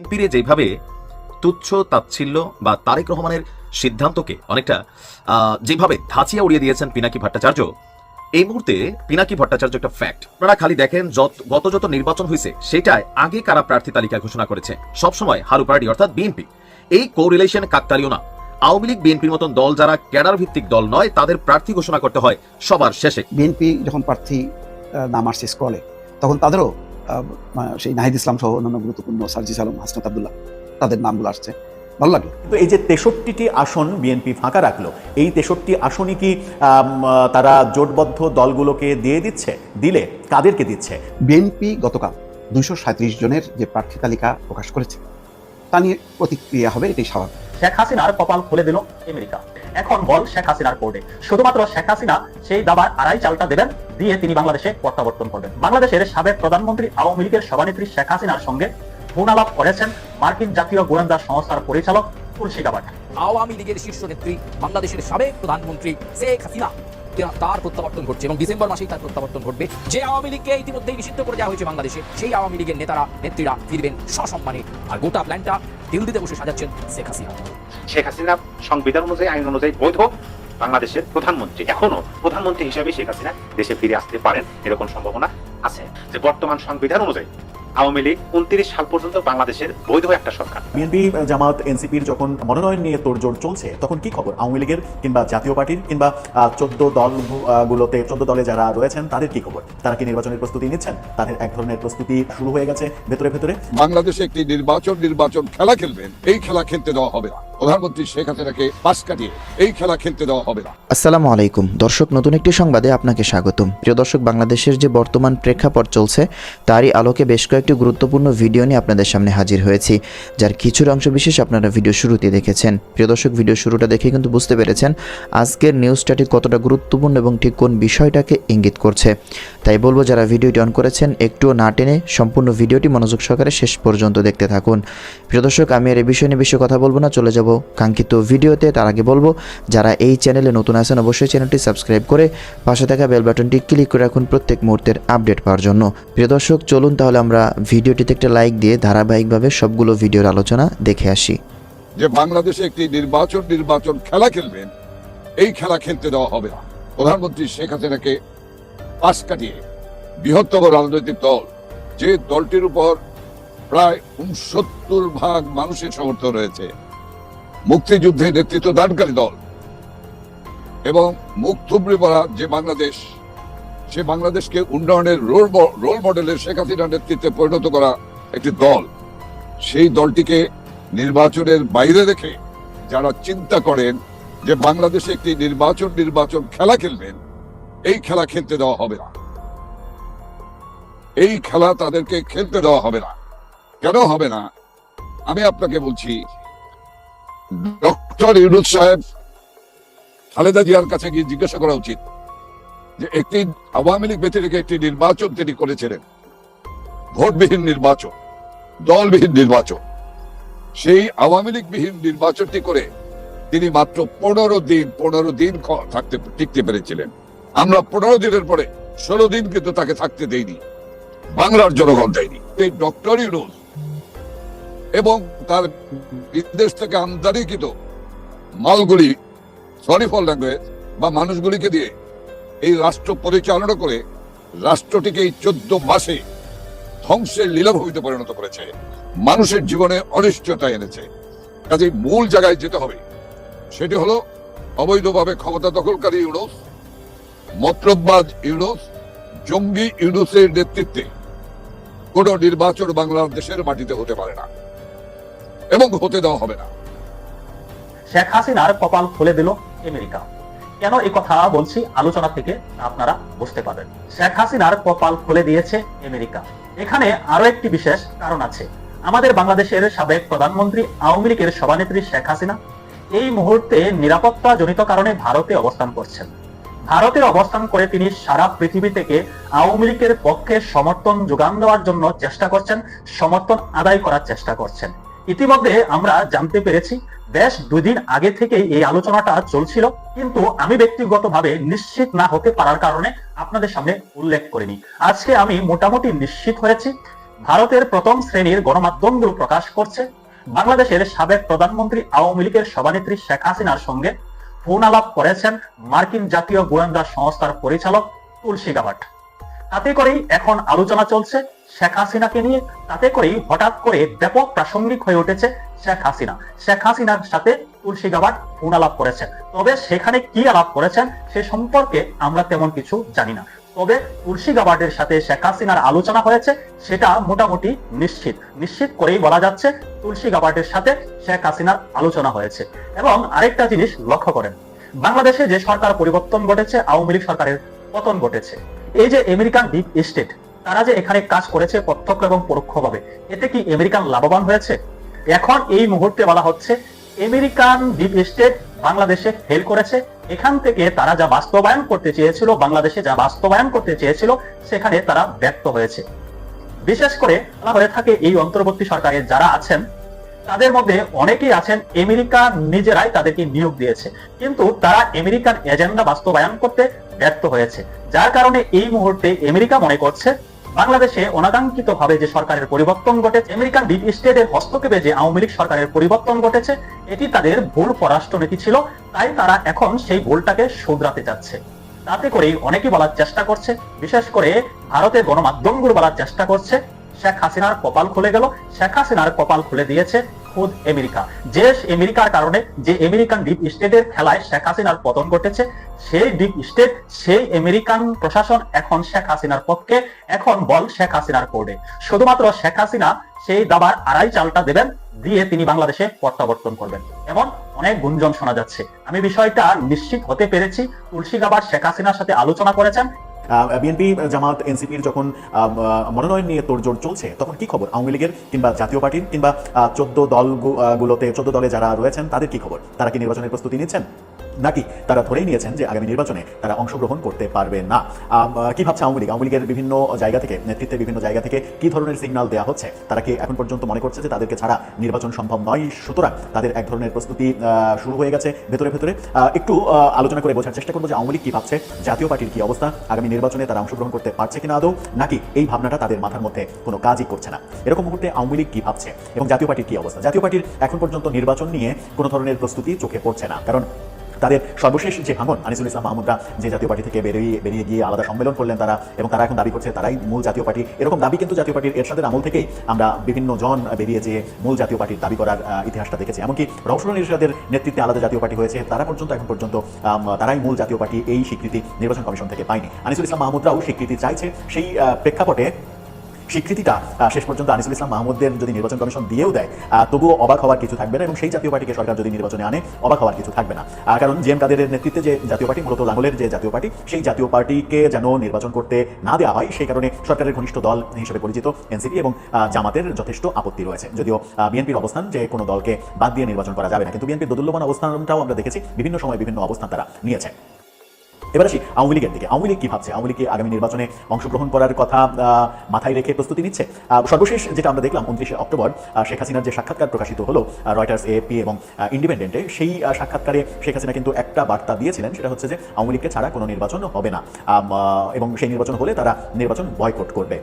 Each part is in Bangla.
বিএনপির যেভাবে তুচ্ছ, তাচ্ছিল্য বা তারেক রহমানের সিদ্ধান্তকে অনেকটা যেভাবে ধাঁচিয়া উড়িয়ে দিয়েছেন পিনাকি ভট্টাচার্য, এই মুহূর্তে পিনাকি ভট্টাচার্য একটা ফ্যাক্ট আপনারা খালি দেখেন যত, গত যত নির্বাচন হয়েছে সেটাই আগে কারা প্রার্থী তালিকা ঘোষণা করেছে? সবসময় হারু পার্টি অর্থাৎ বিএনপি এই কো রিলেশন কাকতালীয় না। আওয়ামী লীগ বিএনপির মতন দল যারা ক্যাডার ভিত্তিক দল নয়, তাদের প্রার্থী ঘোষণা করতে হয় সবার শেষে। বিএনপি যখন প্রার্থী নাম আসছে স্ক্রলে তখন তাদেরও সেই নাহিদ ইসলাম সহ অন্যান্য গুরুত্বপূর্ণ সার্জিস আলম হাসনাত আবদুল্লাহ তাদের নামগুলো আসছে। ভালো লাগল? কিন্তু এই যে তেষট্টিটি আসন বিএনপি ফাঁকা রাখল এই তেষট্টি আসনই কি তারা জোটবদ্ধ দলগুলোকে দিয়ে দিচ্ছে দিলে কাদেরকে দিচ্ছে? বিএনপি গতকাল দুইশো সাঁত্রিশ জনের যে প্রার্থী তালিকা প্রকাশ করেছে তা নিয়ে প্রতিক্রিয়া হবে এটাই স্বাভাবিক। শেখ হাসিনার কপাল খুলে দিল আমেরিকা। এখন বল শেখ হাসিনার কোর্টে। শুধুমাত্র শেখ হাসিনা সেই দাবার আড়াই চালটা দেবেন, দিয়ে তিনি বাংলাদেশে প্রত্যাবর্তন করবেন। বাংলাদেশের সাবেক প্রধানমন্ত্রী, আওয়ামী লীগের সভানেত্রী শেখ হাসিনার সঙ্গে ফোনালাপ করেছেন মার্কিন জাতীয় গোয়েন্দা সংস্থার পরিচালক তুলসী গাবাট আওয়ামী লীগের শীর্ষ নেত্রী, বাংলাদেশের সাবেক প্রধানমন্ত্রী শেখ হাসিনা। তার প্রত্যাবর্তন ঘটছে এবং ডিসেম্বর মাসেই তার প্রত্যাবর্তন ঘটবে। যে আওয়ামী লীগকে ইতিমধ্যেই নিষিদ্ধ করে দেওয়া হয়েছে বাংলাদেশে, সেই আওয়ামী লীগের নেতারা, নেত্রীরা ফিরবেন সসম্মানে। আর গোটা প্ল্যানটা দিল্লিতে বসে সাজাচ্ছেন শেখ হাসিনা। শেখ হাসিনা সংবিধান অনুযায়ী, আইন অনুযায়ী বৈধ বাংলাদেশের প্রধানমন্ত্রী। এখনও প্রধানমন্ত্রী হিসেবে শেখ হাসিনা দেশে ফিরে আসতে পারেন, এরকম সম্ভাবনা আছে যে বর্তমান সংবিধান অনুযায়ী আওয়ামী লীগ উনত্রিশ সাল পর্যন্ত বাংলাদেশের বৈধ একটা সরকার। বিএনপি জামাত এনসিপির যখন মনোনয়ন নিয়ে তোড়জোড় চলছে তখন কি খবর? আওয়ামী লীগের কিংবা জাতীয় পার্টির কিংবা চোদ্দ দল গুলোতে চোদ্দ দলে যারা রয়েছেন তাদের কি খবর? তারা কি নির্বাচনের প্রস্তুতি নিচ্ছেন? তাদের এক ধরনের প্রস্তুতি শুরু হয়ে গেছে ভেতরে ভেতরে? বাংলাদেশে একটি নির্বাচন নির্বাচন খেলা খেলবেন এই খেলা খেলতে দেওয়া হবে না। প্রধানমন্ত্রী শেখ হাসিনাকে পাশ কাটিয়ে এই খেলা খেলতে দেওয়া হবে না। আসসালামু আলাইকুম। দর্শক নতুন একটি সংবাদে আপনাকে স্বাগতম। প্রিয় দর্শক বাংলাদেশের যে বর্তমান প্রেক্ষাপট চলছে, তারই আলোকে বেশ কয়েকটি গুরুত্বপূর্ণ ভিডিও নিয়ে আপনাদের সামনে হাজির হয়েছি, যার কিছুর অংশ বিশেষ আপনারা ভিডিও শুরুতে দেখেছেন। প্রিয় দর্শক, ভিডিও শুরুটা দেখে কিন্তু বুঝতে পেরেছেন আজকের নিউজটাটি কতটা গুরুত্বপূর্ণ এবং ঠিক কোন বিষয়টাকে ইঙ্গিত করছে। তাই বলব, যারা ভিডিওটি অন করেছেন, একটুও না টেনে সম্পূর্ণ ভিডিওটি মনোযোগ সহকারে শেষ পর্যন্ত দেখতে থাকুন। প্রিয় দর্শক, আমি আর এই বিষয় নিয়ে বেশি কথা বলব না, চলে যাব কাঙ্ক্ষিত ভিডিওতে। তার আগে বলব, যারা এই চ্যানেলে নতুন আছেন, অবশ্যই চ্যানেলটি সাবস্ক্রাইব করে পাশে থাকা বেল বাটনটি ক্লিক করে রাখুন প্রত্যেক মুহূর্তের আপডেট পাওয়ার জন্য। প্রিয় দর্শক, চলুন তাহলে আমরা ভিডিওটিতে একটা লাইক দিয়ে ধারাবাহিকভাবে সবগুলো ভিডিওর আলোচনা দেখে আসি। যে বাংলাদেশে একটি নির্বাচন নির্বাচন খেলা খেলবেন, এই খেলা খেলতে দেওয়া হবে না। প্রধানমন্ত্রী শেখ হাসিনাকে পাশ কাটিয়ে বৃহত্তম রাজনৈতিক দল, যে দলটির উপর প্রায় উনসত্তর ভাগ মানুষের সমর্থন রয়েছে, মুক্তিযুদ্ধে নেতৃত্ব দানকারী দল এবং মুখ থুবড়ে পড়া যে বাংলাদেশ সে বাংলাদেশকে উন্নয়নের রোল রোল মডেলের শেখ হাসিনার নেতৃত্বে পরিণত করা একটি দল। সেই দলটিকে নির্বাচনের বাইরে রেখে যারা চিন্তা করেন যে বাংলাদেশে একটি নির্বাচন নির্বাচন খেলা খেলবেন, এই খেলা খেলতে দেওয়া হবে না। এই খেলা তাদেরকে খেলতে দেওয়া হবে না। কেন হবে না? আমি আপনাকে বলছি, ডক্টর ইউনুস সাহেব, খালেদা জিয়ার কাছে গিয়ে জিজ্ঞাসা করা উচিত। যে একটি আওয়ামী লীগ বেঁচে একটি নির্বাচন তিনি করেছিলেন। ভোটবিহীন নির্বাচন দলবিহীন নির্বাচন সেই আওয়ামী লীগ বিহীন নির্বাচনটি করে তিনি মাত্র পনেরো দিন পনেরো দিন থাকতে, টিকতে পেরেছিলেন। আমরা পনেরো দিনের পরে ষোলো দিন কিন্তু তাকে থাকতে দেইনি, বাংলার জনগণ দেয়নি। এই ডক্টর ইউনুস এবং তার বিদেশ থেকে আমদানিকৃত মালগুলি সরি ফর ল্যাঙ্গুয়েজ বা মানুষগুলিকে দিয়ে এই রাষ্ট্র পরিচালনা করে রাষ্ট্রটিকে এই চোদ্দ মাসে ধ্বংসের লীলাভূমিতে পরিণত করেছে। মানুষের জীবনে অনিশ্চয়তা এনেছে। কাজে মূল জায়গায় যেতে হবে। সেটি হলো অবৈধভাবে ক্ষমতা দখলকারী ইউনুস মতলববাজ ইউনুস, জঙ্গি ইউনুসের নেতৃত্বে কোন নির্বাচন বাংলাদেশের মাটিতে হতে পারে না এবং হতে দেওয়া হবে না। শেখ হাসিনার কপাল খুলে দিল আমেরিকা। কেন এই কথা বলছি? আলোচনা থেকে আপনারা বুঝতে পারবেন। শেখ হাসিনার কপাল খুলে দিয়েছে আমেরিকা। এখানে আরও একটি বিশেষ কারণ আছে। আমাদের বাংলাদেশের সাবেক প্রধানমন্ত্রী, আওয়ামী লীগের সভানেত্রী শেখ হাসিনা এই মুহূর্তে নিরাপত্তা জনিত কারণে ভারতে অবস্থান করছেন। ভারতের অবস্থান করে তিনি সারা পৃথিবী থেকে আওয়ামী লীগের পক্ষে সমর্থন যোগান দেওয়ার জন্য চেষ্টা করছেন, সমর্থন আদায় করার চেষ্টা করছেন। ইতিমধ্যে আমরা জানতে পেরেছি বেশ দুদিন আগে থেকেই এই আলোচনাটা চলছিল, কিন্তু আমি ব্যক্তিগতভাবে নিশ্চিত না হতে পারার কারণে আপনাদের সামনে উল্লেখ করিনি। আজকে আমি মোটামুটি নিশ্চিত হয়েছি, ভারতের প্রথম শ্রেণির গণমাধ্যমগুলো প্রকাশ করছে, বাংলাদেশের সাবেক প্রধানমন্ত্রী আওয়ামী লীগের সভানেত্রী শেখ হাসিনার সঙ্গে ফোন আলাপ করেছেন মার্কিন জাতীয় গোয়েন্দা সংস্থার পরিচালক তুলসী গাবাট তাতে করেই এখন আলোচনা চলছে শেখ হাসিনাকে নিয়ে। তাতে করেই হঠাৎ করে ব্যাপক প্রাসঙ্গিক হয়ে উঠেছে শেখ হাসিনা। শেখ হাসিনার সাথে তুলসী গাবাট ফোন আলাপ করেছেন। তবে সেখানে কি আলাপ করেছেন সে সম্পর্কে আমরা তেমন কিছু জানি না। তবে তুলসী গাবার্ডের সাথে শেখ হাসিনার আলোচনা হয়েছে সেটা মোটামুটি নিশ্চিত। নিশ্চিত করেই বলা যাচ্ছে তুলসী গাবার্ডের সাথে শেখ হাসিনার আলোচনা হয়েছে। এবং আরেকটা জিনিস লক্ষ্য করেন। বাংলাদেশে যে সরকার পরিবর্তন ঘটেছে, আওয়ামী লীগ সরকারের পতন ঘটেছে। এই যে আমেরিকান ডিপ স্টেট তারা যে এখানে কাজ করেছে প্রত্যক্ষ এবং পরোক্ষভাবে, এতে কি আমেরিকান লাভবান হয়েছে? এখন এই মুহূর্তে বলা হচ্ছে, আমেরিকান ডিপ স্টেট বাংলাদেশে ফেল করেছে। এখান থেকে তারা যা বাস্তবায়ন করতে চেয়েছিল, বাংলাদেশে যা বাস্তবায়ন করতে চেয়েছিল, সেখানে তারা ব্যর্থ হয়েছে। বিশেষ করে বলা হয়ে থাকে, এই অন্তর্বর্তী সরকারের যারা আছেন তাদের মধ্যে অনেকেই আছেন আমেরিকা নিজেরাই তাদেরকে নিয়োগ দিয়েছে। কিন্তু তারা আমেরিকান এজেন্ডা বাস্তবায়ন করতে ব্যর্থ হয়েছে। যার কারণে এই মুহূর্তে আমেরিকা মনে করছে, বাংলাদেশে অনাকাঙ্ক্ষিত ভাবে যে সরকারের পরিবর্তন ঘটেছে, আমেরিকান ডিপ স্টেটের হস্তক্ষেপে যে আওয়ামী লীগ সরকারের পরিবর্তন ঘটেছে, এটি তাদের ভুল পররাষ্ট্রনীতি ছিল, তাই তারা এখন সেই ভুলটাকে শুধরাতে যাচ্ছে। তাতে করেই অনেকেই বলার চেষ্টা করছে, বিশেষ করে ভারতের গণমাধ্যমগুলো বলার চেষ্টা করছে শেখ হাসিনার কপাল খুলে গেল। শেখ হাসিনার কপাল খুলে দিয়েছে খোদ আমেরিকা। যে আমেরিকার কারণে যে আমেরিকান ডিপ স্টেটের খেলায় শেখ হাসিনার পতন ঘটেছে, সেই ডিপ স্টেট সেই আমেরিকান প্রশাসন এখন শেখ হাসিনার পক্ষে। এখন বল শেখ হাসিনার কোর্টে। শুধুমাত্র শেখ হাসিনা সেই দাবার আড়াই চালটা দেবেন, দিয়ে তিনি বাংলাদেশে প্রত্যাবর্তন করবেন। এমন অনেক গুঞ্জন শোনা যাচ্ছে। আমি বিষয়টা নিশ্চিত হতে পেরেছি। তুলসী গাবার শেখ হাসিনার সাথে আলোচনা করেছেন। বিএনপি জামাত এনসিপির যখন মনোনয়ন নিয়ে তোড়জোড় চলছে, তখন কি খবর? আওয়ামী লীগের কিংবা জাতীয় পার্টির কিংবা চোদ্দ দলগুলোতে চোদ্দ দলে যারা রয়েছেন, তাদের কি খবর? তারা কি নির্বাচনের প্রস্তুতি নিচ্ছেন? নাকি তারা ধরেই নিয়েছেন যে আগামী নির্বাচনে তারা অংশগ্রহণ করতে পারবে না। কি ভাবছে আওয়ামী লীগ? আওয়ামী লীগের বিভিন্ন জায়গা থেকে, নেতৃত্বের বিভিন্ন জায়গা থেকে কি ধরনের সিগন্যাল দেওয়া হচ্ছে? তারা কি এখন পর্যন্ত মনে করছে যে তাদেরকে ছাড়া নির্বাচন সম্ভব নয়? সুতরাং তাদের এক ধরনের প্রস্তুতি শুরু হয়ে গেছে ভেতরে ভেতরে। একটু আলোচনা করে বোঝার চেষ্টা করব যে আওয়ামী লীগ কি ভাবছে? জাতীয় পার্টির কি অবস্থা? আগামী নির্বাচনে তারা অংশগ্রহণ করতে পারছে কিনা আদৌ? নাকি এই ভাবনাটা তাদের মাথার মধ্যে কোনো কাজই করছে না? এরকম মুহূর্তে আওয়ামী লীগ কি ভাবছে? এবং জাতীয় পার্টির কি অবস্থা? জাতীয় পার্টির এখন পর্যন্ত নির্বাচন নিয়ে কোনো ধরনের প্রস্তুতি চোখে পড়ছে না। কারণ তাদের সর্বশেষ যে ভাঙন, আনিসুল ইসলাম মাহমুদরা যে জাতীয় পার্টি থেকে বেরিয়ে বেরিয়ে গিয়ে আলাদা সম্মেলন করলেন তারা এবং তারা এখন দাবি করছে তারাই মূল জাতীয় পার্টি। এরকম দাবি কিন্তু জাতীয় পার্টির এরশাদের আমল থেকেই আমরা বিভিন্ন জন বেরিয়ে যে মূল জাতীয় পার্টির দাবি করার ইতিহাসটা দেখেছি। এমনকি রওশন এরশাদের নেতৃত্বে আলাদা জাতীয় পার্টি হয়েছে, তারা পর্যন্ত, এখন পর্যন্ত তারাই মূল জাতীয় পার্টি এই স্বীকৃতি নির্বাচন কমিশন থেকে পায়নি। আনিসুল ইসলাম মাহমুদরাও স্বীকৃতি চাইছে, সেই প্রেক্ষাপটে স্বীকৃতিটা শেষ পর্যন্ত আনিসুল ইসলাম মাহমুদদের যদি নির্বাচন কমিশন দিয়েও দেয় তবুও অবাক হওয়ার কিছু থাকবে না এবং সেই জাতীয় পার্টিকে সরকার যদি নির্বাচনে আনে, অবাক হওয়ার কিছু থাকবে না। কারণ জেএম কাদেরের নেতৃত্বে যে জাতীয় পার্টি, মূলত লাঙ্গলের যে জাতীয় পার্টি, সেই জাতীয় পার্টিকে যেন নির্বাচন করতে না দেওয়া হয়, সেই কারণে সরকারের ঘনিষ্ঠ দল হিসেবে পরিচিত এনসিপি এবং জামাতের যথেষ্ট আপত্তি রয়েছে। যদিও বিএনপির অবস্থান যে কোনো দলকে বাদ দিয়ে নির্বাচন করা যাবে না, কিন্তু বিএনপির দোদুল্যমান অবস্থানটাও আমরা দেখেছি, বিভিন্ন সময় বিভিন্ন অবস্থান তারা নিয়েছে। এবার আসি আওয়ামী লীগের দিকে। আওয়ামী লীগ কি ভাবছে? আওয়ামী লীগ আগামী নির্বাচনে অংশগ্রহণ করার কথা মাথায় রেখে প্রস্তুতি নিচ্ছে? সর্বশেষ যেটা আমরা দেখলাম উনত্রিশে অক্টোবর শেখ হাসিনার যে সাক্ষাৎকার প্রকাশিত হলো রয়টার্স এপি এবং ইন্ডিপেন্ডেন্টে সেই সাক্ষাৎকারে শেখ হাসিনা কিন্তু একটা বার্তা দিয়েছিলেন, সেটা হচ্ছে যে আওয়ামী লীগকে ছাড়া কোনো নির্বাচন হবে না। এবং সেই নির্বাচন হলে তারা নির্বাচন বয়কট করবে।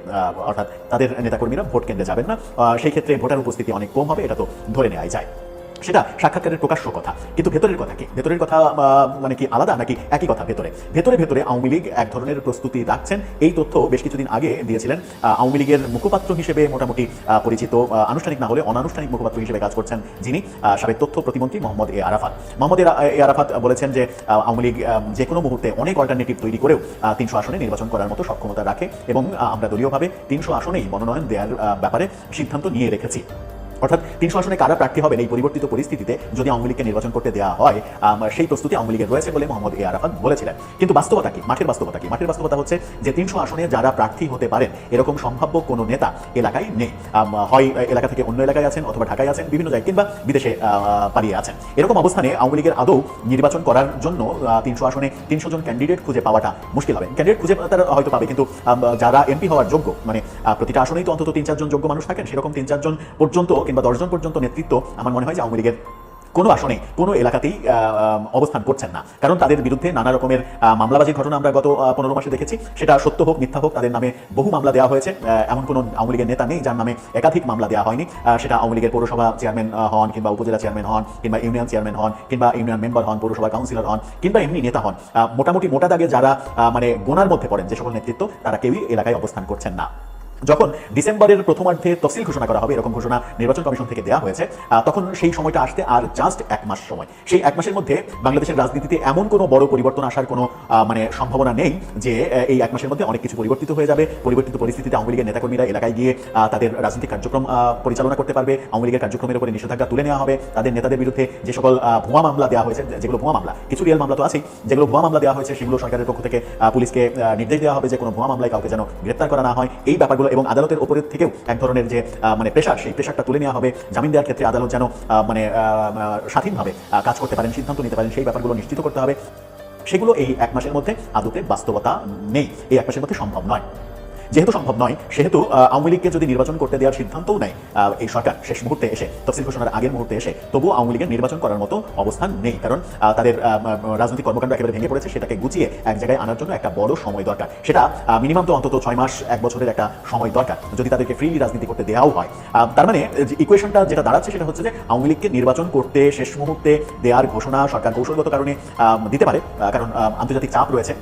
অর্থাৎ তাদের নেতাকর্মীরা ভোট কেন্দ্রে যাবেন না। সেই ক্ষেত্রে ভোটার উপস্থিতি অনেক কম হবে, এটা তো ধরে নেওয়াই যায়। সেটা সাক্ষাৎকারের প্রকাশ্য কথা। কিন্তু ভেতরের কথা কি? ভেতরের কথা মানে কি আলাদা নাকি একই কথা ভেতরে? ভেতরে ভেতরে আওয়ামী লীগ এক ধরনের প্রস্তুতি রাখছেন। এই তথ্য বেশ কিছুদিন আগে দিয়েছিলেন। আওয়ামী লীগের মুখপাত্র হিসেবে মোটামুটি পরিচিত আনুষ্ঠানিক না হলে অনানুষ্ঠানিক মুখপাত্র হিসেবে কাজ করছেন যিনি সাবেক তথ্য প্রতিমন্ত্রী মোহাম্মদ এ আরাফাত। মোহাম্মদ এ আরাফাত বলেছেন যে আওয়ামী লীগ যে কোনো মুহূর্তে অনেক অল্টারনেটিভ তৈরি করেও তিনশো আসনে নির্বাচন করার মতো সক্ষমতা রাখে এবং আমরা দলীয়ভাবে তিনশো আসনেই মনোনয়ন দেওয়ার ব্যাপারে সিদ্ধান্ত নিয়ে রেখেছি। অর্থাৎ তিনশো আসনে কারা প্রার্থী হবেন এই পরিবর্তিত পরিস্থিতিতে যদি আওয়ামী লীগকে নির্বাচন করতে দেওয়া হয় সেই প্রস্তুতি আওয়ামী লীগের রয়েছে বলে মোহাম্মদ এ আরাফাত বলেছিলেন। কিন্তু বাস্তবতা কি? মাঠের বাস্তবতা কি? মাঠের বাস্তবতা হচ্ছে যে তিনশো আসনে যারা প্রার্থী হতে পারেন, এরকম সম্ভাব্য কোনো নেতা এলাকায় নেই। হয় এলাকা থেকে অন্য এলাকায় আছেন অথবা ঢাকায় আছেন, বিভিন্ন জায়গায় কিংবা বিদেশে পালিয়ে আছেন। এরকম অবস্থানে আওয়ামী লীগের আদৌ নির্বাচন করার জন্য তিনশো আসনে তিনশো জন ক্যান্ডিডেট খুঁজে পাওয়াটা মুশকিল হবে। ক্যান্ডিডেট খুঁজে তারা হয়তো পাবে, কিন্তু যারা এমপি হওয়ার যোগ্য মানে প্রতিটা আসনেই তো অন্তত তিন চারজন যোগ্য মানুষ থাকেন, সেরকম তিন চারজন পর্যন্ত কিংবা দশজন পর্যন্ত নেতৃত্ব আমার মনে হয় যে আওয়ামী লীগের কোনো আসনে, কোনো এলাকাতেই অবস্থান করছেন না। কারণ তাদের বিরুদ্ধে নানা রকমের মামলাবাজির ঘটনা আমরা গত পনেরো মাসে দেখেছি। সেটা সত্য হোক, মিথ্যা হোক, তাদের নামে বহু মামলা দেওয়া হয়েছে। এমন কোনো আওয়ামী লীগের নেতা নেই যার নামে একাধিক মামলা দেওয়া হয়নি। সেটা আওয়ামী লীগের পৌরসভা চেয়ারম্যান হন কিংবা উপজেলা চেয়ারম্যান হন কিংবা ইউনিয়ন চেয়ারম্যান হন কিংবা ইউনিয়ন মেম্বার হন পৌরসভা কাউন্সিলর হন কিংবা এমনি নেতা হন। মোটামুটি মোটা দাগে যারা মানে গোনার মধ্যে পড়েন যে সকল নেতৃত্ব, তারা কেউই এলাকায় অবস্থান করছেন না। যখন ডিসেম্বরের প্রথমার্ধে তফসিল ঘোষণা করা হবে, এরকম ঘোষণা নির্বাচন কমিশন থেকে দেওয়া হয়েছে তখন সেই সময়টা আসতে আর জাস্ট এক মাস সময়। সেই এক মাসের মধ্যে বাংলাদেশের রাজনীতিতে এমন কোনো বড় পরিবর্তন আসার কোনো মানে সম্ভাবনা নেই যে এই এক মাসের মধ্যে অনেক কিছু পরিবর্তিত হয়ে যাবে। পরিবর্তিত পরিস্থিতিতে আওয়ামী লীগের নেতাকর্মীরা এলাকায় গিয়ে তাদের রাজনৈতিক কার্যক্রম পরিচালনা করতে পারবে। আওয়ামী লীগের কার্যক্রমের উপরে নিষেধাজ্ঞা তুলে নেওয়া হবে। তাদের নেতাদের বিরুদ্ধে যে সকল ভুয়া মামলা দেওয়া হয়েছে যেগুলো ভুয়া মামলা, কিছু রিয়েল মামলা তো আছেই, যেগুলো ভুয়া মামলা দেওয়া হয়েছে, সেগুলো সরকারের পক্ষ থেকে পুলিশকে নির্দেশ দেওয়া হবে যে কোনো ভুয়া মামলায় কাউকে যেন গ্রেপ্তার করা না হয়। এই ব্যাপারগুলো এবং আদালতের উপরের থেকেও এক ধরনের যে মানে প্রেশার সেই প্রেশারটা তুলে নেওয়া হবে। জামিন দেওয়ার ক্ষেত্রে আদালত যেন মানে স্বাধীনভাবে কাজ করতে পারেন, সিদ্ধান্ত নিতে পারেন, সেই ব্যাপারগুলো নিশ্চিত করতে হবে। সেগুলো এই এক মাসের মধ্যে আদতে বাস্তবতা নেই। এই এক মাসের মধ্যে সম্ভব নয়। যেহেতু সম্ভব নয়, সেহেতু আওয়ামী লীগকে যদি নির্বাচন করতে দেওয়ার সিদ্ধান্তও নেয় এই সরকার শেষ মুহূর্তে এসে, তফসিল ঘোষণার আগের মুহূর্তে এসে, তবুও আওয়ামী লীগের নির্বাচন করার মতো অবস্থান নেই। কারণ তাদের রাজনৈতিক কর্মকাণ্ড একেবারে ভেঙে পড়েছে, সেটাকে গুছিয়ে এক জায়গায় আনার জন্য একটা বড় সময় দরকার। সেটা মিনিমাম তো অন্তত ছয় মাস, এক বছরের একটা সময় দরকার, যদি তাদেরকে ফ্রিলি রাজনীতি করতে দেওয়াও হয়। তার মানে ইকুয়েশনটা যেটা দাঁড়াচ্ছে, সেটা হচ্ছে যে আওয়ামী লীগকে নির্বাচন করতে শেষ মুহূর্তে দেওয়ার ঘোষণা সরকার কৌশলগত কারণে দিতে পারে। কারণ আন্তর্জাতিক চাপ রয়েছে।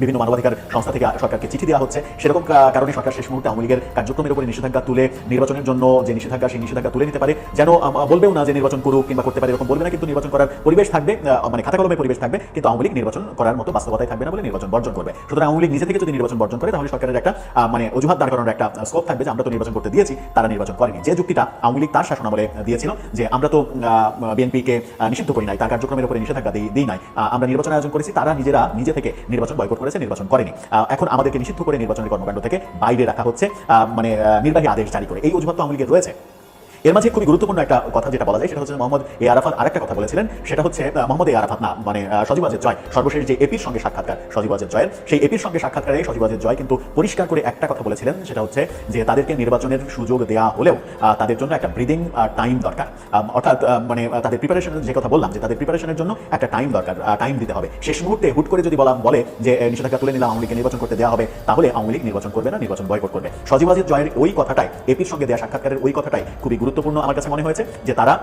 বিভিন্ন মানবাধিকার সংস্থা থেকে সরকারকে চিঠি দেওয়া হচ্ছে। সেরকম কারণে সরকার শেষ মুহূর্তে আওয়ামী লীগের কার্যক্রমের উপরে নিষেধাজ্ঞা তুলে নির্বাচনের জন্য যে নিষেধাজ্ঞা, সেই নিষেধাজ্ঞা তুলে নিতে পারে। যেন বলবেও না যে নির্বাচন করুক কিংবা করতে পারে, এরকম বলবে না, কিন্তু নির্বাচন করার পরিবেশ থাকবে মানে খাতা কলমের পরিবেশ থাকবে, কিন্তু আওয়ামী লীগ নির্বাচন করার মতো বাস্তবতায় থাকবে না বলে নির্বাচন বর্জন করবে। সুতরাং আওয়ামী লীগ নিজে থেকে যদি নির্বাচন বর্জন করে, তাহলে সরকারের একটা মানে অজুহাত দাঁড় করানোর একটা স্কোপ থাকবে যে আমরা তো নির্বাচন করতে দিয়েছি, তারা নির্বাচন করেনি। যে যুক্তিটা আওয়ামী লীগ তার শাসনামলে দিয়েছিল, যে আমরা তো বিএনপিকে নিষিদ্ধ করি নাই, তার কার্যক্রমের উপরে নিষেধাজ্ঞা দিই নাই আমরা নির্বাচন আয়োজন করেছি, তারা নিজেরা নিজে থেকে নির্বাচন বয়কট করেছে, নির্বাচন করেনি। এখন আমাদেরকে নিষিদ্ধ করে নির্বাচনের কর্মকাণ্ড থেকে বাইরে রাখা হচ্ছে। মানে নির্বাহী আদেশ জারি করে। এই অজুহাত তো আওয়ামী লীগের রয়েছে। এর মাঝে খুবই গুরুত্বপূর্ণ একটা কথা যেটা বলা যায়, সেটা হচ্ছে মোহাম্মদ এ আরাফাত আরেকটা কথা বলেছিলেন, সেটা হচ্ছে মোহাম্মদ এ আরাফাত না মানে সজীব আজের জয়, সর্বশেষ যে এপির সঙ্গে সাক্ষাৎকার, সজীব আজের জয়ের, সেই এপির সঙ্গে সাক্ষাৎকারে সজীব আজের জয় কিন্তু পরিষ্কার করে একটা কথা বলেছিলেন, সেটা হচ্ছে যে তাদেরকে নির্বাচনের সুযোগ দেওয়া হলেও তাদের জন্য একটা ব্রিদিং টাইম দরকার। অর্থাৎ মানে তাদের প্রিপারেশনের যে কথা বললাম, যে তাদের প্রিপারেশনের জন্য একটা টাইম দরকার টাইম দিতে হবে। শেষ মুহূর্তে হুট করে যদি বলা, বলে যে নিষেধাজ্ঞা তুলে নিলাম আওয়ামী লীগকে নির্বাচন করতে দেওয়া হবে, তাহলে আওয়ামী লীগ নির্বাচন করবে না, নির্বাচন বয়কট করবে। সজীব আজিজ জয়ের ওই কথাটাই, এপির সঙ্গে দেওয়া সাক্ষাৎকারের ওই কথাটাই খুবই গুরুত্বপূর্ণ আমার কাছে মনে হয়েছে যে তারা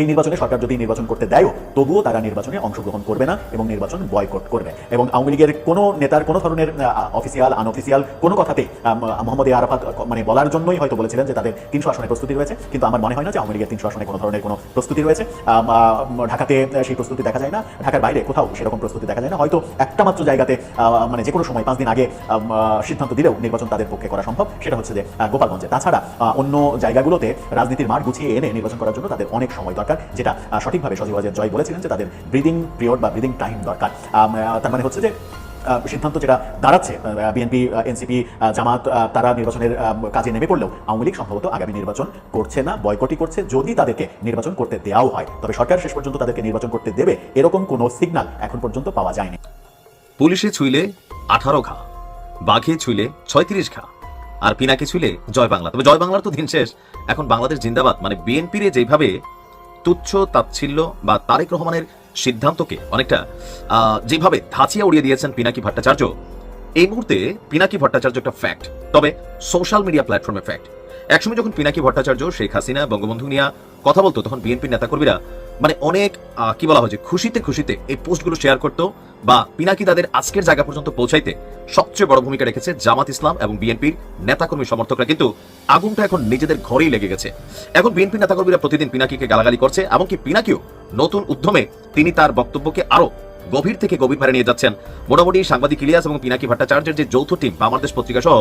এই নির্বাচনে সরকার যদি নির্বাচন করতে দেয়ও তবুও তারা নির্বাচনে অংশগ্রহণ করবে না এবং নির্বাচন বয়কট করবে। এবং আওয়ামী লীগের কোনো নেতার কোনো ধরনের অফিসিয়াল আনঅফিসিয়াল কোনো কথাতেই আম, মোহাম্মদ এ আরাফাত মানে বলার জন্যই হয়তো বলেছিলেন যে তাদের তিনশো আসনে প্রস্তুতি রয়েছে। কিন্তু আমার মনে হয় না যে আওয়ামী লীগের তিনশো আসনে কোনো ধরনের কোনো প্রস্তুতি রয়েছে। ঢাকাতে সেই প্রস্তুতি দেখা যায় না। ঢাকার বাইরে কোথাও সেরকম প্রস্তুতি দেখা যায় না। হয়তো একটা মাত্র জায়গাতে মানে যে কোনো সময় পাঁচ দিন আগে সিদ্ধান্ত দিলেও নির্বাচন তাদের পক্ষে করা সম্ভব সেটা হচ্ছে যে গোপালগঞ্জে। তাছাড়া অন্য জায়গাগুলোতে রাজনীতির মাঠ গুছিয়ে এনে নির্বাচন করার জন্য তাদের অনেক সময় দরকার। যেটা সঠিকভাবে সজীব ওয়াজেদ জয় বলেছিলেন যে তাদের ব্রিদিং পিরিয়ড বা ব্রিদিং টাইম দরকার। তার মানে হচ্ছে যে সিদ্ধান্ত যেটা দাঁড়াচ্ছে বিএনপি এনসিপি জামাত তারা নির্বাচনের কাজে নেমে পড়লেও আওয়ামী লীগ সম্ভবত আগামী নির্বাচন করছে না বয়কটি করছে, যদি তাদেরকে নির্বাচন করতে দেওয়াও হয়। তবে সরকার শেষ পর্যন্ত তাদেরকে নির্বাচন করতে দেবে, এরকম কোনো সিগন্যাল এখন পর্যন্ত পাওয়া যায়নি। পুলিশে ছুইলে আঠারো ঘা, বাঘে ছুইলে ছয়ত্রিশ ঘা, আর পিনাকে ছুইলে জয় বাংলা। তবে জয় বাংলার তো দিন শেষ। এখন বাংলাদেশ জিন্দাবাদ। মানে বিএনপির যেভাবে তুচ্ছ, তাচ্ছিল্য বা তারেক রহমানের সিদ্ধান্তকে অনেকটা যেভাবে ধাঁচিয়া উড়িয়ে দিয়েছেন পিনাকি ভট্টাচার্য, এই মুহূর্তে পিনাকি ভট্টাচার্য একটা ফ্যাক্ট তবে সোশ্যাল মিডিয়া প্ল্যাটফর্মে ফ্যাক্ট একসময় যখন পিনাকি ভট্টাচার্য, শেখ হাসিনা, বঙ্গবন্ধু নিয়ে কথা বলতো, তখন বিএনপির নেতাকর্মীরা মানে অনেক কি বলা হয় যে, খুশিতে খুশিতে এই পোস্টগুলো শেয়ার করতো বা পিনাকি তাদের আজকের জায়গা পর্যন্ত পৌঁছাইতে সবচেয়ে বড় ভূমিকা রেখেছে জামাত ইসলাম এবং বিএনপির নেতাকর্মী সমর্থকরা। কিন্তু আগুনটা এখন নিজেদের ঘরেই লেগে গেছে। এখন বিএনপির নেতাকর্মীরা প্রতিদিন পিনাকিকে গালাগালি করছে, এমনকি পিনাকিও নতুন উদ্যমে তিনি তার বক্তব্যকে আরও গভীর থেকে গভীর ভারে নিয়ে যাচ্ছেন। মোটামুটি সাংবাদিক ইলিয়াস এবং পিনাকি ভট্টাচার্যের যে যৌথ টিম বাংলাদেশ পত্রিকা সহ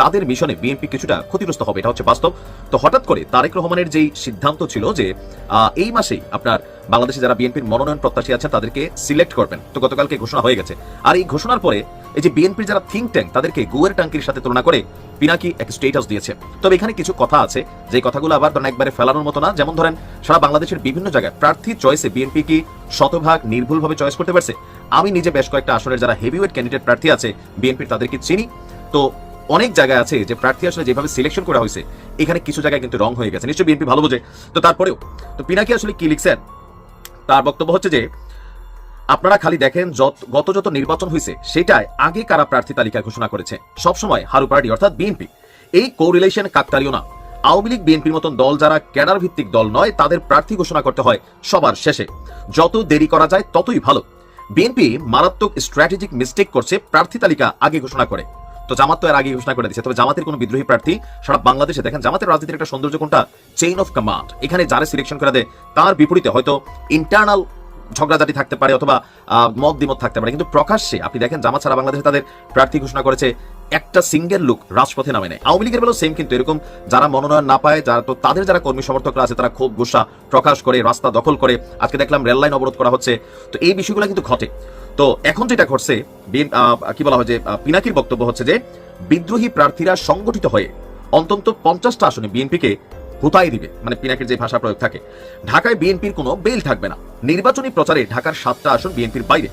তাদের মিশনে বিএনপি কিছুটা ক্ষতিগ্রস্ত হবে, এটা হচ্ছে বাস্তব। তো হঠাৎ করে তারেক রহমানের যেই সিদ্ধান্ত ছিল যে এই মাসেই আপনার বাংলাদেশে যারা বিএনপির মনোনয়ন প্রত্যাশী আছেন, তাদেরকে সিলেক্ট করবেন। তো গতকালকে ঘোষণা হয়ে গেছে। আর এই ঘোষণার পরে এই যে বিএনপির যারা থিঙ্ক ট্যাঙ্ক তাদেরকে গুয়ের টাঙ্কির সাথে তুলনা করে পিনাকি এক স্টেটাস দিয়েছে। তবে এখানে কিছু কথা আছে, যে কথাগুলো আবার ধরেন একবারে ফেলানোর মতো না। যেমন ধরেন, সারা বাংলাদেশের বিভিন্ন জায়গায় প্রার্থী চয়েসে বিএনপি কি শতভাগ নির্ভুলভাবে চয়েস করতে পারছে? আমি নিজে বেশ কয়েকটা আসনের যারা হেভিওয়েট ক্যান্ডিডেট প্রার্থী আছে, বিএনপির তাদেরকে চিনি। তো অনেক জায়গায় আছে যে প্রার্থী আসলে যেভাবে সিলেকশন করা হয়েছে, এখানে কিছু জায়গায় কিন্তু রং হয়ে গেছে। নিশ্চয়ই বিএনপি ভালো বোঝে। তো তারপরেও, তো পিনাকি আসলে কি লিখছেন? তার বক্তব্য হচ্ছে যে, আপনারা খালি দেখেন যত, গত যত নির্বাচন হয়েছে, সেটাই আগে কারা প্রার্থী তালিকা ঘোষণা করেছে। সবসময় হারু পার্টি, অর্থাৎ বিএনপি এই কোরিলেশন কাকতালীয় না। আওয়ামী লীগ বিএনপির মতন দল যারা ক্যাডার ভিত্তিক দল নয়, তাদের প্রার্থী ঘোষণা করতে হয় সবার শেষে। যত দেরি করা যায়, ততই ভালো। বিএনপি মারাত্মক স্ট্র্যাটেজিক মিস্টেক করছে, প্রার্থী তালিকা আগে ঘোষণা করে। তো জামাত তো এর আগে ঘোষণা করে দিচ্ছে তবে জামাতের কোনো বিদ্রোহী প্রার্থী সারা বাংলাদেশে দেখেন, জামাতের রাজনীতির একটা সৌন্দর্য কোনটা? চেইন অফ কমান্ড এখানে যারা সিলেকশন করে দেয়, তার বিপরীতে হয়তো ইন্টারনাল ঝগড়াঝাটি থাকতে পারে অথবা মত দ্বিমত থাকতে পারে। কিন্তু প্রকাশ্যে আপনি দেখেন, জামাত সারা বাংলাদেশে তাদের প্রার্থী ঘোষণা করেছে একটা সিঙ্গেল লোক রাজপথে নামে নেয়। আওয়ামী লীগের বেলাও সেম কিন্তু এরকম যারা মনোনয়ন না পায়, যারা তো তাদের যারা কর্মী সমর্থকরা আছে, তারা খুব গুসা প্রকাশ করে, রাস্তা দখল করে। আজকে দেখলাম রেল লাইন অবরোধ করা হচ্ছে। তো এই বিষয়গুলো কিন্তু ঘটে। তো এখন যেটা ঘটছে কি বলা হয় যে পিনাকির বক্তব্য হচ্ছে যে, বিদ্রোহী প্রার্থীরা সংগঠিত হয়ে অন্তত পঞ্চাশটা আসনে বিএনপিকে হুতাই দিবে। মানে পিনাকের যে ভাষা প্রয়োগ থাকে। ঢাকায় বিএনপির কোনো বেল থাকবে না। নির্বাচনী প্রচারে ঢাকার সাতটা আসন বিএনপির বাইরে।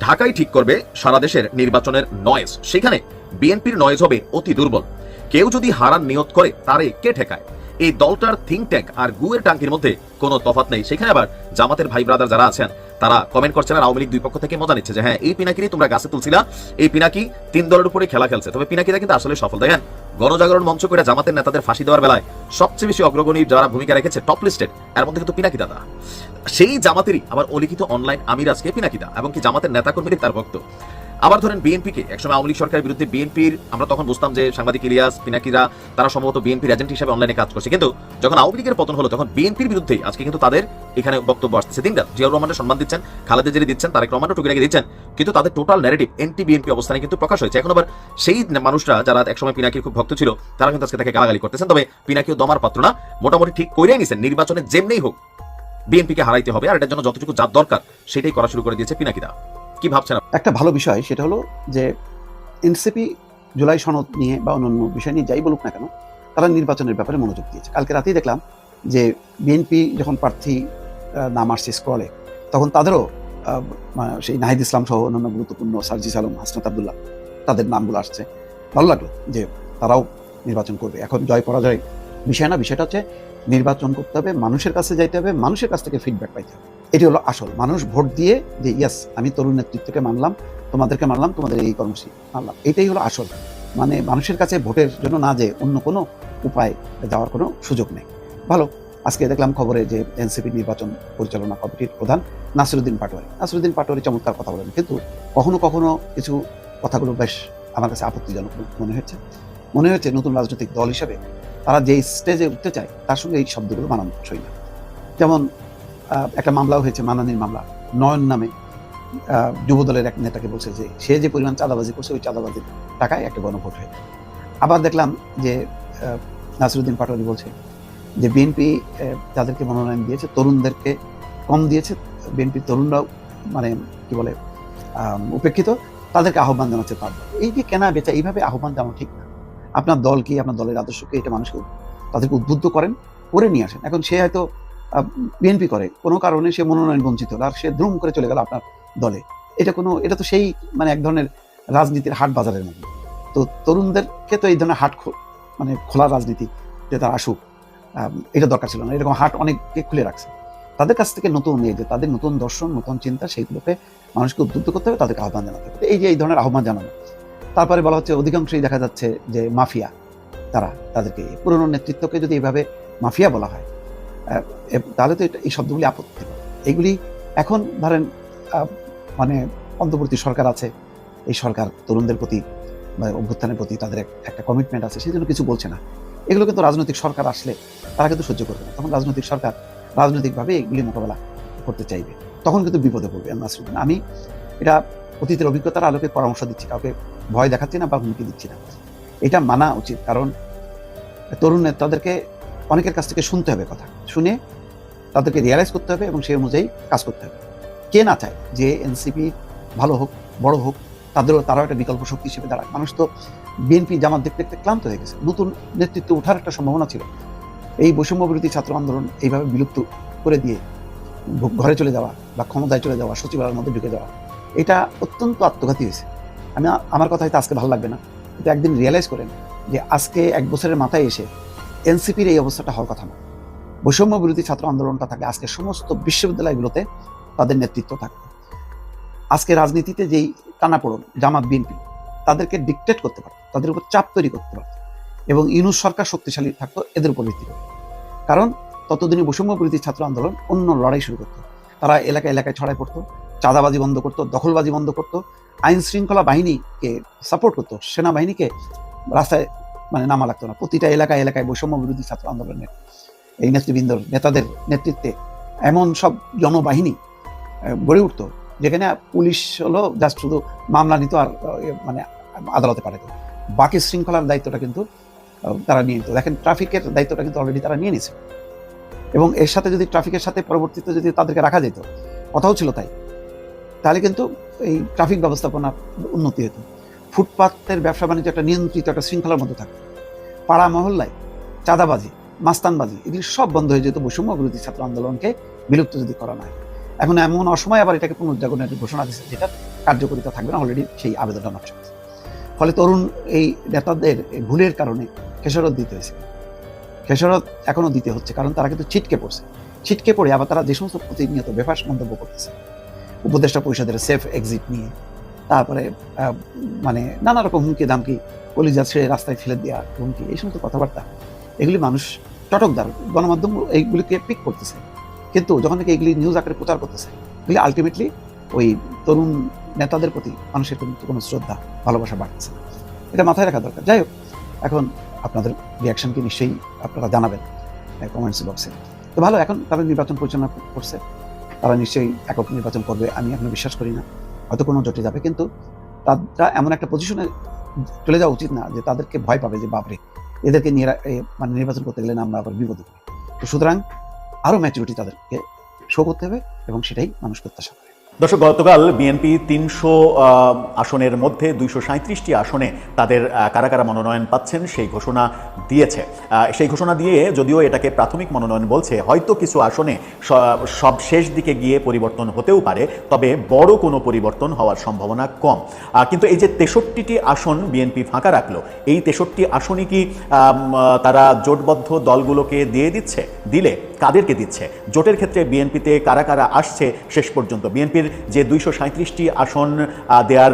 ঢাকাই ঠিক করবে সারা দেশের নির্বাচনের নয়েজ। সেখানে বিএনপির নয়েজ হবে অতি দুর্বল। কেউ যদি হারান নিয়ত করে, তারে কে ঠেকায়? এই দলটার থিঙ্ক ট্যাঙ্ক আর গুয়ের টাঙ্কির মধ্যে কোনো তফাত নেই। সেখানে আবার জামাতের ভাই ব্রাদার যারা আছেন, তারা কমেন্ট করছেন আর আওয়ামী লীগ দুই পক্ষ থেকে মজা নিচ্ছে যে হ্যাঁ এই পিনাকিরই তোমরা গাছে তুলছিলা, এই পিনাকি তিন দলের উপরে খেলা খেলছে। তবে পিনাকিরা কিন্তু আসলে সফল। দেখেন, গণজাগরণ মঞ্চ করে জামাতের নেতাদের ফাঁসি দেওয়ার বেলায় সবচেয়ে বেশি অগ্রগণী যারা ভূমিকা রেখেছে টপ লিস্টেড এর মধ্যে কিন্তু পিনাকি দাদা। সেই জামাতেরই আবার অলিখিত অনলাইন আমির আজকে পিনাকিদা এবং কি জামাতের নেতাকর্মীরই তার ভক্ত। আবার ধরেন বিএনপিকে, একসময় আওয়ামী লীগ সরকারের বিরুদ্ধে বিএনপির, আমরা তখন বুঝতাম যে সাংবাদিক ইলিয়াস, পিনাকিরা, তারা সম্ভবত বিএনপির এজেন্ট হিসেবে অনলাইনে কাজ করছে। কিন্তু যখন আওয়ামী লীগের পতন হলো, তখন বিএনপির বিরুদ্ধে আজকে কিন্তু তাদের এখানে বক্তব্য আসতেছে। দিনরাত জিয়াউর রহমানের সম্মান দিচ্ছেন, খালেদা জেরি দিচ্ছেন, তারেক রহমানও টুকি রেখে দিচ্ছেন, কিন্তু তাদের টোটাল ন্যারেটিভ এনটি বিএনপি অবস্থানে কিন্তু প্রকাশ হয়েছে। এখন আবার সেই মানুষরা যারা একসময় পিনাকির খুব ভক্ত ছিল, তারা কিন্তু আজকে তাকে গালাগালি করতেছেন। তবে পিনাকিও দমার পাত্র না, মোটামুটি ঠিক করেই নিছেন, নির্বাচনে যেমনেই হোক বিএনপিকে হারাইতে হবে, আর এটার জন্য যতটুকু যার দরকার সেটাই করা শুরু করে দিয়েছে পিনাকিদা কি ভাবছেন একটা ভালো বিষয়, সেটা হলো যে এনসিপি জুলাই সনদ নিয়ে বা অন্যান্য বিষয় নিয়ে যাই বলুক না কেন, তারা নির্বাচনের ব্যাপারে মনোযোগ দিয়েছে। কালকে রাতেই দেখলাম যে বিএনপি যখন প্রার্থী নাম আসছে স্ক্রলে, তখন তাদেরও সেই নাহিদ ইসলাম সহ অন্যান্য গুরুত্বপূর্ণ সার্জিস আলম, হাসনাত আবদুল্লাহ, তাদের নামগুলো আসছে। ভালো লাগল যে তারাও নির্বাচন করবে। এখন জয় পরাজয় বিষয় না, বিষয়টা হচ্ছে নির্বাচন করতে হবে, মানুষের কাছে যাইতে হবে, মানুষের কাছ থেকে ফিডব্যাক পাইতে হবে। এটি হলো আসল। মানুষ ভোট দিয়ে যে, ইয়াস, আমি তরুণ নেতৃত্বকে মানলাম, তোমাদেরকে মানলাম, তোমাদের এই কর্মসূচি মানলাম। এটাই হলো আসল। মানে মানুষের কাছে ভোটের জন্য না যে অন্য কোনো উপায় যাওয়ার কোনো সুযোগ নেই। ভালো, আজকে দেখলাম খবরে যে এনসিপি নির্বাচন পরিচালনা কমিটির প্রধান নাসিরুদ্দিন পাটোয়ারি। নাসিরুদ্দিন পাটোয়ারি চমৎকার কথা বলেন, কিন্তু কখনো কখনো কিছু কথাগুলো বেশ আমার কাছে আপত্তিজনক মনে হচ্ছে। মনে হচ্ছে নতুন রাজনৈতিক দল হিসেবে তারা যে স্টেজে উঠতে চায়, তার সঙ্গে এই শব্দগুলো মানানসই না। যেমন একটা মামলাও হয়েছে মানানির মামলা। নয়ন নামে যুবদলের এক নেতাকে বলছে যে, সে যে পরিমাণ চাঁদাবাজি করছে, ওই চাঁদাবাজির টাকায় একটা গণভোট হয়ে আবার দেখলাম যে নাসিরুদ্দিন পাটোয়ারি বলছে যে বিএনপি তাদেরকে মনোনয়ন দিয়েছে, তরুণদেরকে কম দিয়েছে। বিএনপির তরুণরাও মানে কি বলে উপেক্ষিত। তাদেরকে আহ্বান জানাচ্ছে তার। এই যে কেনা বেচা, এইভাবে আহ্বান জানানো ঠিক না। আপনার দল কি, আপনার দলের আদর্শকে এটা মানুষকে, তাদেরকে উদ্বুদ্ধ করেন, করে নিয়ে আসেন। এখন সে হয়তো বিএনপি করে। কোনো কারণে সে মনোনয়ন বঞ্চিত আর সে দ্রুম করে চলে গেল আপনার দলে। এটা কোনো, এটা তো সেই মানে এক ধরনের রাজনীতির হাট বাজারের মতো। তো তরুণদেরকে তো এই ধরনের হাট মানে খোলা রাজনীতি যে তারা আসুক এটা দরকার ছিল না। এরকম হাট অনেককে খুলে রাখছে। তাদের কাছ থেকে নতুন এই যে, তাদের নতুন দর্শন, নতুন চিন্তা, সেইগুলোকে মানুষকে উদ্বুদ্ধ করতে হবে, তাদেরকে আহ্বান জানাতে হবে। এই যে, এই ধরনের আহ্বান জানানো। তারপরে বলা হচ্ছে, অধিকাংশই দেখা যাচ্ছে যে মাফিয়া, তারা তাদেরকে, পুরনো নেতৃত্বকে যদি এভাবে মাফিয়া বলা হয় তাহলে তো এই শব্দগুলি আপত্তি। এইগুলি এখন ধরেন মানে অন্তর্বর্তী সরকার আছে। এই সরকার তরুণদের প্রতি অভ্যুত্থানের প্রতি তাদের একটা কমিটমেন্ট আছে, সেই জন্য কিছু বলছে না। এগুলো কিন্তু রাজনৈতিক সরকার আসলে তারা কিন্তু সহ্য করবে না। তখন রাজনৈতিক সরকার রাজনৈতিকভাবে এগুলি মোকাবেলা করতে চাইবে। তখন কিন্তু বিপদে পড়বে নাসরুদ্দিন আমি এটা অতীতের অভিজ্ঞতার আলোকে পরামর্শ দিচ্ছি, কাউকে ভয় দেখাচ্ছি না বা হুমকি দিচ্ছি না। এটা মানা উচিত, কারণ তরুণ নেতাদেরকে অনেকের কাছ থেকে শুনতে হবে কথা। শুনে তাদেরকে রিয়ালাইজ করতে হবে এবং সেই অনুযায়ী কাজ করতে হবে। কে না চায় যে এনসিপি ভালো হোক, বড় হোক, তাদেরও তারাও একটা বিকল্প শক্তি হিসেবে দাঁড়ায় মানুষ তো বিএনপি, জামাত, দেখতে দেখতে ক্লান্ত হয়ে গেছে। নতুন নেতৃত্ব ওঠার একটা সম্ভাবনা ছিল। এই বৈষম্য বিরোধী ছাত্র আন্দোলন এইভাবে বিলুপ্ত করে দিয়ে ঘরে চলে যাওয়া বা ক্ষমতায় চলে যাওয়া, সচিবালয়ের মধ্যে ঢুকে যাওয়া, এটা অত্যন্ত আত্মঘাতী হয়েছে। আমি আমার কথা হয়তো আজকে ভালো লাগবে না। কিন্তু একদিন রিয়েলাইজ করেন যে আজকে এক বছরের মাথায় এসে এনসিপির এই অবস্থাটা হওয়ার কথা না। বৈষম্য বিরোধী ছাত্র আন্দোলনটা থাকে আজকে সমস্ত বিশ্ববিদ্যালয়গুলোতে তাদের নেতৃত্ব থাকতো আজকে রাজনীতিতে যেই টানাপোড়ন জামাত, বিএনপি, তাদেরকে ডিকটেট করতে পারত, তাদের উপর চাপ তৈরি করতে পারত এবং ইউনুস সরকার শক্তিশালী থাকতো এদের উপর ভিত্তি করে। কারণ ততদিনে বৈষম্য বিরোধী ছাত্র আন্দোলন অন্য লড়াই শুরু করতো। তারা এলাকায় এলাকায় ছড়াই পড়তো, চাঁদাবাজি বন্ধ করতো, দখলবাজি বন্ধ করতো আইন শৃঙ্খলা বাহিনীকে সাপোর্ট করতো, সেনাবাহিনীকে রাস্তায় মানে নামা লাগতো না। প্রতিটা এলাকায় এলাকায় বৈষম্য বিরোধী ছাত্র আন্দোলনের এই নেতৃবৃন্দর নেতাদের নেতৃত্বে এমন সব জনবাহিনী গড়ে উঠতো, যেখানে পুলিশ হলো জাস্ট শুধু মামলা নিত আর মানে আদালতে পাঠাতো। বাকি শৃঙ্খলার দায়িত্বটা কিন্তু তারা নিয়ে নিত। দেখেন ট্রাফিকের দায়িত্বটা কিন্তু অলরেডি তারা নিয়ে নিছে এবং এর সাথে যদি ট্রাফিকের সাথে পরবর্তীতে যদি তাদেরকে রাখা যেত, কথাও ছিল তাই, তাহলে কিন্তু এই ট্রাফিক ব্যবস্থাপনার উন্নতি হতো। ফুটপাতের ব্যবসা বাণিজ্য একটা নিয়ন্ত্রিত, একটা শৃঙ্খলার মধ্যে থাকতো পাড়া মহল্লায় চাঁদাবাজি, মাস্তানবাজি, এগুলি সব বন্ধ হয়ে যেত বৈষম্য বিরোধী ছাত্র আন্দোলনকে বিলুপ্ত যদি করা না এখন এমন অসময় আবার এটাকে পুনরুজ্জাগরণের ঘোষণা দিচ্ছে যেটা কার্যকরিতা থাকবে না অলরেডি সেই আবেদনটা নষ্ট হয়েছে ফলে তরুণ এই নেতাদের ভুলের কারণে খেসারত দিতে হয়েছে। খেসারত এখনও দিতে হচ্ছে, কারণ তারা কিন্তু ছিটকে পড়ছে। ছিটকে পড়ে আবার তারা যে সমস্ত প্রতিনিয়ত বেফাস মন্তব্য করতেছে, উপদেষ্টা পরিষদের সেফ এক্সিট নিয়ে তারপরে মানে নানা রকম হুমকি দামকি কলিজা ছেড়ে রাস্তায় ফেলে দেওয়া, হুমকি, এই সমস্ত কথাবার্তা। এগুলি মানুষ চটকদার, গণমাধ্যম এইগুলিকে পিক করতেছে। কিন্তু যখন থেকে এগুলি নিউজ আকারে প্রচার করতেছে, এগুলি আলটিমেটলি ওই তরুণ নেতাদের প্রতি মানুষের কিন্তু কোনো শ্রদ্ধা, ভালোবাসা বাড়তেছে এটা মাথায় রাখা দরকার। যাই হোক, এখন আপনাদের রিয়াকশনকে নিশ্চয়ই আপনারা জানাবেন কমেন্টস বক্সে তো ভালো, এখন তারা নির্বাচন পরিচালনা করছে। তারা নিশ্চয়ই একক নির্বাচন করবে, আমি এখনও বিশ্বাস করি না। হয়তো কোনো জটে যাবে, কিন্তু তারা এমন একটা পজিশনে চলে যাওয়া উচিত না যে তাদেরকে ভয় পাবে যে, বাপরে, এদেরকে নিয়ে মানে নির্বাচন করতে গেলে না আমরা আবার বিপদে তো সুতরাং আরও ম্যাচুরিটি তাদেরকে শো করতে হবে এবং সেটাই মানুষ প্রত্যাশা করে। দর্শক, গতকাল বিএনপি তিনশো আসনের মধ্যে দুইশো সাঁত্রিশটি আসনে তাদের কারা কারা মনোনয়ন পাচ্ছেন সেই ঘোষণা দিয়েছে। সেই ঘোষণা দিয়ে যদিও এটাকে প্রাথমিক মনোনয়ন বলছে, হয়তো কিছু আসনে সব শেষ দিকে গিয়ে পরিবর্তন হতেও পারে, তবে বড় কোনো পরিবর্তন হওয়ার সম্ভাবনা কম। কিন্তু এই যে তেষট্টিটি আসন বিএনপি ফাঁকা রাখল, এই তেষট্টি আসনই কি তারা জোটবদ্ধ দলগুলোকে দিয়ে দিচ্ছে, দিলে কাদেরকে দিচ্ছে? জোটের ক্ষেত্রে বিএনপিতে কারা কারা আসছে শেষ পর্যন্ত? বিএনপির যে দুইশো সাঁত্রিশটি আসন দেওয়ার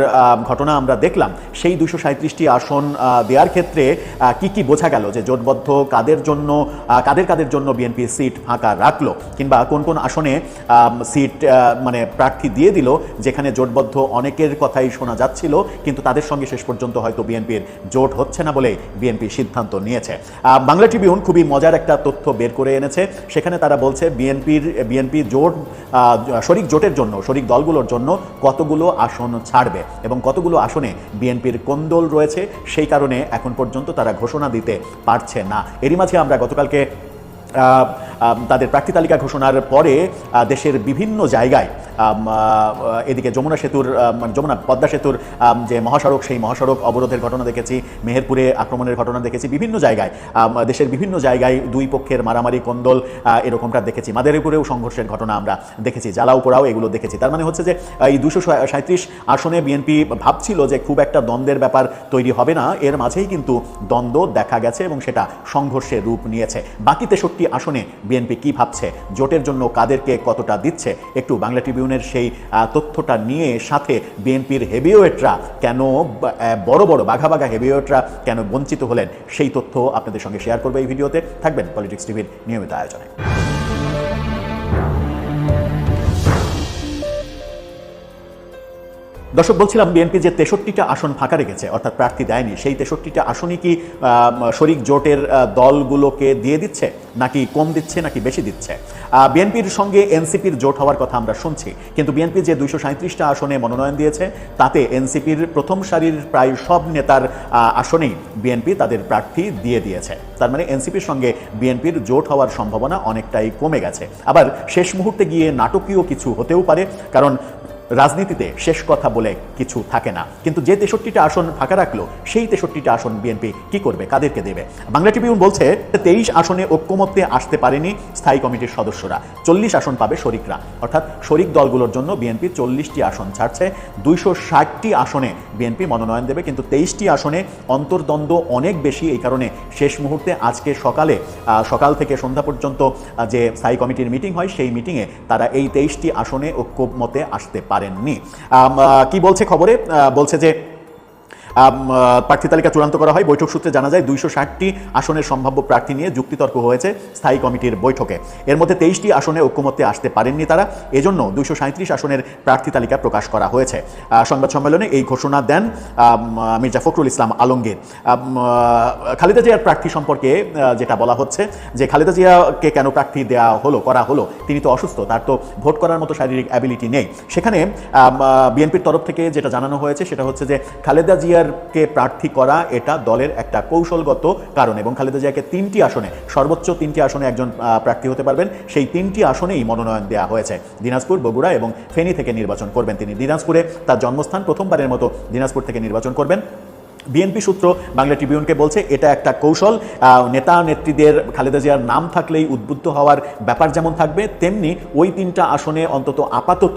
ঘটনা আমরা দেখলাম, সেই দুইশো সাঁত্রিশটি আসন দেওয়ার ক্ষেত্রে কি কি বোঝা গেল যে জোটবদ্ধ কাদের জন্য কাদের কাদের জন্য বিএনপি সিট ফাঁকা রাখল? কিংবা কোন কোন আসনে সিট মানে প্রার্থী দিয়ে দিল, যেখানে জোটবদ্ধ অনেকের কথাই শোনা যাচ্ছিল, কিন্তু তাদের সঙ্গে শেষ পর্যন্ত হয়তো বিএনপির জোট হচ্ছে না বলে বিএনপি সিদ্ধান্ত নিয়েছে। বাংলা ট্রিবিউন খুবই মজার একটা তথ্য বের করে এনেছে। সেখানে তারা বলছে বিএনপির, বিএনপি জোট শরিক জোটের জন্য, শরিক দলগুলোর জন্য কতগুলো আসন ছাড়বে এবং কতগুলো আসনে বিএনপির কোন্দল রয়েছে সেই কারণে এখন পর্যন্ত তারা ঘোষণা দিতে পারছে না। এরই মাঝে আমরা গতকালকে তাদের প্রার্থী তালিকা ঘোষণার পরে দেশের বিভিন্ন জায়গায় এদিকে যমুনা সেতুর মানে যমুনা পদ্মা সেতুর যে মহাসড়ক, সেই মহাসড়ক অবরোধের ঘটনা দেখেছি, মেহেরপুরে আক্রমণের ঘটনা দেখেছি, বিভিন্ন জায়গায় দেশের বিভিন্ন জায়গায় দুই পক্ষের মারামারি কন্দল এরকমটা দেখেছি। মাদারীপুরেও সংঘর্ষের ঘটনা আমরা দেখেছি জ্বালাউপোড়াও এগুলো দেখেছি। তার মানে হচ্ছে যে এই দুশো সাঁত্রিশ আসনে বিএনপি ভাবছিল যে খুব একটা দ্বন্দ্বের ব্যাপার তৈরি হবে না, এর মাঝেই কিন্তু দ্বন্দ্ব দেখা গেছে এবং সেটা সংঘর্ষের রূপ নিয়েছে। বাকি তেষট্টি আসনে বিএনপি কি ভাবছে? জোটের জন্য কাদেরকে কতটা দিচ্ছে? একটু বাংলা ট্রিবিউনের সেই তথ্যটা নিয়ে সাথে বিএনপির হেভিওয়েটরা কেন বড় বড় বাঘা বাঘা হেভিওয়েটরা কেন বঞ্চিত হলেন, সেই তথ্য আপনাদের সঙ্গে শেয়ার করবে এই ভিডিওতে। থাকবেন পলিটিক্স টিভির নিয়মিত আয়োজনে। দর্শক, বলছিলাম বিএনপি যে তেষট্টিটা আসন ফাঁকা রেখেছে, অর্থাৎ প্রার্থী দেয়নি। সেই তেষট্টিটা আসনই কি শরিক জোটের দলগুলোকে দিয়ে দিচ্ছে, নাকি কম দিচ্ছে, নাকি বেশি দিচ্ছে? বিএনপির সঙ্গে এনসিপির জোট হওয়ার কথা আমরা শুনছি, কিন্তু বিএনপি যে দুইশো সাঁত্রিশটা আসনে মনোনয়ন দিয়েছে, তাতে এনসিপির প্রথম সারির প্রায় সব নেতার আসনেই বিএনপি তাদের প্রার্থী দিয়ে দিয়েছে। তার মানে এনসিপির সঙ্গে বিএনপির জোট হওয়ার সম্ভাবনা অনেকটাই কমে গেছে। আবার শেষ মুহূর্তে গিয়ে নাটকীয় কিছু হতেও পারে, কারণ রাজনীতিতে শেষ কথা বলে কিছু থাকে না। কিন্তু যে তেষট্টিটা আসন ফাঁকা রাখল, সেই তেষট্টিটা আসন বিএনপি কি করবে, কাদেরকে দেবে? বাংলা ট্রিবিউন বলছে, তেইশ আসনে ঐক্যমত্যে আসতে পারেনি স্থায়ী কমিটির সদস্যরা। চল্লিশ আসন পাবে শরিকরা। অর্থাৎ শরিক দলগুলোর জন্য বিএনপি চল্লিশটি আসন ছাড়ছে। দুইশো ষাটটি আসনে বিএনপি মনোনয়ন দেবে, কিন্তু তেইশটি আসনে অন্তর্দ্বন্দ্ব অনেক বেশি। এই কারণে শেষ মুহূর্তে আজকে সকালে সকাল থেকে সন্ধ্যা পর্যন্ত যে স্থায়ী কমিটির মিটিং হয়, সেই মিটিংয়ে তারা এই তেইশটি আসনে ঐক্যমতে আসতে পারেননি। কি বলছে খবরে? বলছে যে প্রার্থী তালিকা চূড়ান্ত করা হয়। বৈঠক সূত্রে জানা যায়, দুইশো ষাটটি আসনের সম্ভাব্য প্রার্থী নিয়ে যুক্তিতর্ক হয়েছে স্থায়ী কমিটির বৈঠকে। এর মধ্যে তেইশটি আসনে ঐক্যমত্যে আসতে পারেননি তারা। এজন্য দুইশো সাঁত্রিশ আসনের প্রার্থী তালিকা প্রকাশ করা হয়েছে। সংবাদ সম্মেলনে এই ঘোষণা দেন মির্জা ফখরুল ইসলাম আলমগীর। খালেদা জিয়ার প্রার্থী সম্পর্কে যেটা বলা হচ্ছে যে খালেদা জিয়াকে কেন প্রার্থী দেওয়া হলো, করা হলো, তিনি তো অসুস্থ, তার তো ভোট করার মতো শারীরিক অ্যাবিলিটি নেই। সেখানে বিএনপির তরফ থেকে যেটা জানানো হয়েছে সেটা হচ্ছে যে খালেদা জিয়ারকে প্রার্থী করা এটা দলের একটা কৌশলগত কারণ এবং খালেদা জিয়াকে তিনটি আসনে, সর্বোচ্চ তিনটি আসনে একজন প্রার্থী হতে পারবেন। সেই তিনটি আসনেই মনোনয়ন দেওয়া হয়েছে দিনাজপুর, বগুড়া এবং ফেনী থেকে নির্বাচন করবেন তিনি। দিনাজপুরে তার জন্মস্থান প্রথমবারের মতো দিনাজপুর থেকে নির্বাচন করবেন। বিএনপি সূত্র বাংলা ট্রিবিউনকে বলছে, এটা একটা কৌশল। নেতা নেত্রীদের খালেদা জিয়ার নাম থাকলেই উদ্বুদ্ধ হওয়ার ব্যাপার যেমন থাকবে, তেমনি ওই তিনটা আসনে অন্তত আপাতত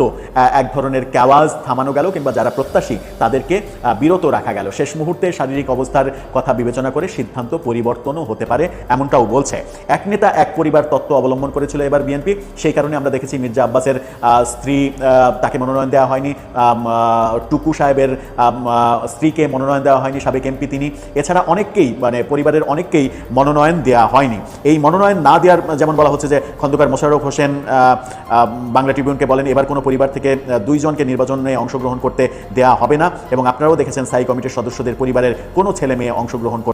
এক ধরনের ক্যাওয়াজ থামানো গেল কিংবা যারা প্রত্যাশী তাদেরকে বিরত রাখা গেল। শেষ মুহূর্তে শারীরিক অবস্থার কথা বিবেচনা করে সিদ্ধান্ত পরিবর্তনও হতে পারে এমনটাও বলছে। এক নেতা, এক পরিবার তত্ত্ব অবলম্বন করেছিল এবার বিএনপি। সেই কারণে আমরা দেখেছি মির্জা আব্বাসের স্ত্রী তাকে মনোনয়ন দেওয়া হয়নি। টুকু সাহেবের স্ত্রীকে মনোনয়ন দেওয়া হয়নি। সাবেক এমপি তিনি। এছাড়া অনেককেই মানে পরিবারের অনেককেই মনোনয়ন দেওয়া হয়নি। এই মনোনয়ন না দেওয়ার, যেমন বলা হচ্ছে যে খন্দকার মোশাররফ হোসেন বাংলা ট্রিবিউনকে বলেন, এবার কোনো পরিবার থেকে দুইজনকে নির্বাচনে অংশগ্রহণ করতে দেওয়া হবে না। এবং আপনারাও দেখেছেন স্থায়ী কমিটির সদস্যদের পরিবারের কোনো ছেলে মেয়ে অংশগ্রহণ করতে